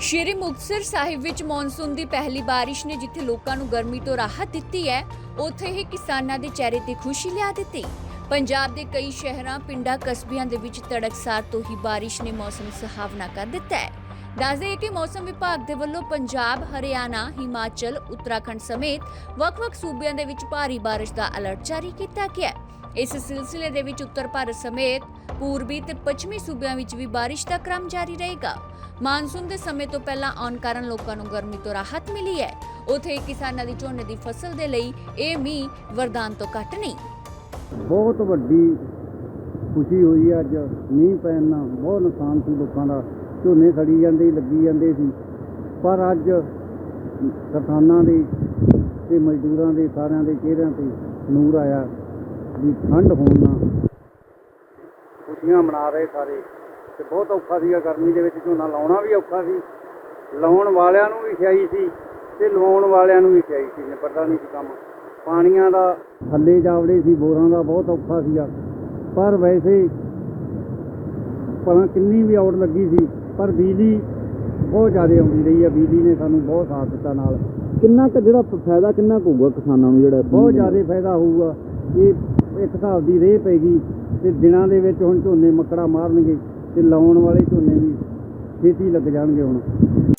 ਸ਼੍ਰੀ ਮੁਕਤਸਰ ਸਾਹਿਬ ਵਿੱਚ ਮੌਨਸੂਨ ਦੀ ਪਹਿਲੀ ਬਾਰਿਸ਼ ਨੇ ਜਿੱਥੇ ਲੋਕਾਂ ਨੂੰ ਗਰਮੀ ਤੋਂ ਰਾਹਤ ਦਿੱਤੀ ਹੈ, ਉੱਥੇ ਹੀ ਕਿਸਾਨਾਂ ਦੇ ਚਿਹਰੇ ਤੇ ਖੁਸ਼ੀ ਲਿਆ ਦਿੱਤੀ। ਪੰਜਾਬ ਦੇ ਕਈ ਸ਼ਹਿਰਾਂ, ਪਿੰਡਾਂ, ਕਸਬਿਆਂ ਦੇ ਵਿੱਚ ਤੜਕਸਾਰ ਤੋਂ ਹੀ ਬਾਰਿਸ਼ ਨੇ ਮੌਸਮ ਸੁਹਾਵਣਾ ਕਰ ਦਿੱਤਾ ਹੈ। ਦੱਸਦੇ ਕਿ ਮੌਸਮ ਵਿਭਾਗ ਦੇ ਵੱਲੋਂ ਪੰਜਾਬ, ਹਰਿਆਣਾ, ਹਿਮਾਚਲ, ਉੱਤਰਾਖੰਡ ਸਮੇਤ ਵੱਖ-ਵੱਖ ਸੂਬਿਆਂ ਦੇ ਵਿੱਚ ਭਾਰੀ ਬਾਰਿਸ਼ ਦਾ ਅਲਰਟ ਜਾਰੀ ਕੀਤਾ ਗਿਆ ਹੈ। ਇਸ ਸਿਲਸਿਲੇ ਦੇ ਵਿੱਚ ਉੱਤਰ ਭਾਰਤ ਸਮੇਤ ਪੂਰਬੀ ਤੇ ਪੱਛਮੀ ਸੂਬਿਆਂ ਵਿੱਚ ਵੀ ਬਾਰਿਸ਼ ਦਾ ਕ੍ਰਮ ਜਾਰੀ ਰਹੇਗਾ। ਮਾਨਸੂਨ ਦੇ ਸਮੇਂ ਤੋਂ ਪਹਿਲਾਂ ਆਉਣ ਕਾਰਨ ਲੋਕਾਂ ਨੂੰ ਗਰਮੀ ਤੋਂ ਰਾਹਤ ਮਿਲੀ ਹੈ। ਉਥੇ ਕਿਸਾਨਾਂ ਦੀ ਝੋਨੇ ਦੀ ਫਸਲ ਦੇ ਲਈ ਇਹ ਮੀਂਹ ਵਰਦਾਨ ਤੋਂ ਘੱਟ ਨਹੀਂ। ਬਹੁਤ ਵੱਡੀ ਖੁਸ਼ੀ ਹੋਈ ਹੈ ਅੱਜ। ਮੀਂਹ ਪੈਣ ਨਾਲ ਬਹੁਤ ਨੁਕਸਾਨ ਸੀ ਲੋਕਾਂ ਦਾ। ਝੋਨੇ ਖੜੀ ਜਾਂਦੇ ਲੱਗੀ ਜਾਂਦੇ ਸੀ। ਪਰ ਅੱਜ ਕਿਸਾਨਾਂ ਦੇ ਤੇ ਮਜ਼ਦੂਰਾਂ ਦੇ ਸਾਰਿਆਂ ਦੇ ਚਿਹਰਿਆਂ ਤੇ ਨੂਰ ਆਇਆ। ਵੀ ਠੰਡ ਹੋਣ ਨਾਲ ਖੁਸ਼ੀਆਂ ਮਨਾ ਰਹੇ ਸਾਰੇ ਤੇ ਬਹੁਤ ਔਖਾ ਸੀਗਾ ਗਰਮੀ ਦੇ ਵਿੱਚ ਝੋਨਾ ਲਾਉਣਾ ਵੀ ਔਖਾ ਸੀ। ਲਾਉਣ ਵਾਲਿਆਂ ਨੂੰ ਵੀ ਸਿਆਈ ਸੀ ਤੇ ਲਵਾਉਣ ਵਾਲਿਆਂ ਨੂੰ ਵੀ ਸਿਆਈ ਸੀ ਨਿਬੜਦਾ ਨਹੀਂ ਸੀ ਕੰਮ। ਪਾਣੀਆਂ ਦਾ ਥੱਲੇ ਜਾਵੜੇ ਸੀ ਬੋਰਾਂ ਦਾ ਬਹੁਤ ਔਖਾ ਸੀਗਾ। ਪਰ ਵੈਸੇ ਭਲਾ ਕਿੰਨੀ ਵੀ ਆਉਟ ਲੱਗੀ ਸੀ ਪਰ ਬਿਜਲੀ ਬਹੁਤ ਜ਼ਿਆਦਾ ਆਉਂਦੀ ਰਹੀ ਹੈ ਬਿਜਲੀ ਨੇ ਸਾਨੂੰ ਬਹੁਤ ਸਾਥ ਦਿੱਤਾ ਨਾਲ। ਕਿੰਨਾ ਕੁ ਜਿਹੜਾ ਫਾਇਦਾ ਕਿੰਨਾ ਕੁ ਹੋਊਗਾ ਕਿਸਾਨਾਂ ਨੂੰ ਜਿਹੜਾ ਬਹੁਤ ਜ਼ਿਆਦਾ ਫਾਇਦਾ ਹੋਊਗਾ। ਇਹ ਇੱਕ ਹਿਸਾਬ ਦੀ ਰੇਹ ਪੈਗੀ ਤੇ ਦਿਨਾਂ ਦੇ ਵਿੱਚ ਹੁਣ ਝੋਨੇ ਮੱਕੜਾ ਮਾਰਨਗੇ ਤੇ ਲਾਉਣ ਵਾਲੇ ਝੋਨੇ ਵੀ ਛੇਤੀ ਲੱਗ ਜਾਣਗੇ ਹੁਣ।